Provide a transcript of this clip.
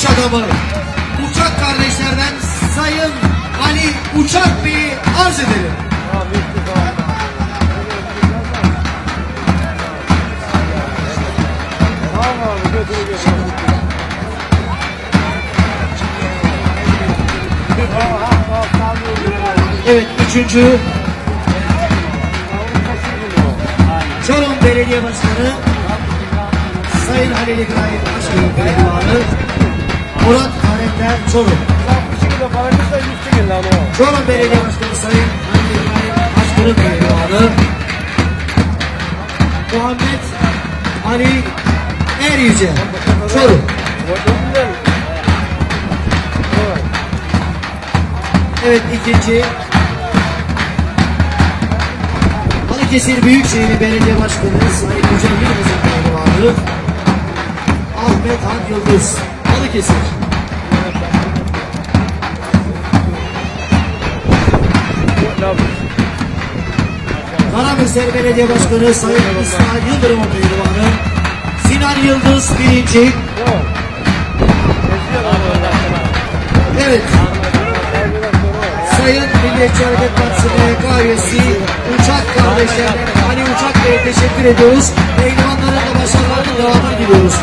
iş adamı Uçak kardeşlerden Sayın Ali Uçak Bey'i arz edelim. Evet üçüncü Çorum Belediye Başkanı Sayın Halil İbrahim Başkanı Murat Kalender Çorum. Çorum Belediye Başkanı Sayın Halil İbrahim Başkanı Pehlivanı Muhammed Ali Eryüce Çorum. Evet ikinci. Balıkesir Büyükşehir Belediye Başkanı Sayın Hocam Yıldız'ın pehlivanı Ahmet Han Yıldız Balıkesir Karamürsel Belediye Başkanı Sayın İsmail Yıldırım pehlivanı Sinan Yıldız birinci Evet Sayın Milliyetçi Hareket Partisi üyesi Uçak kardeşlerine Ali Uçak Bey'e teşekkür ediyoruz. Pehlivanların da başarılarının devamını diliyoruz.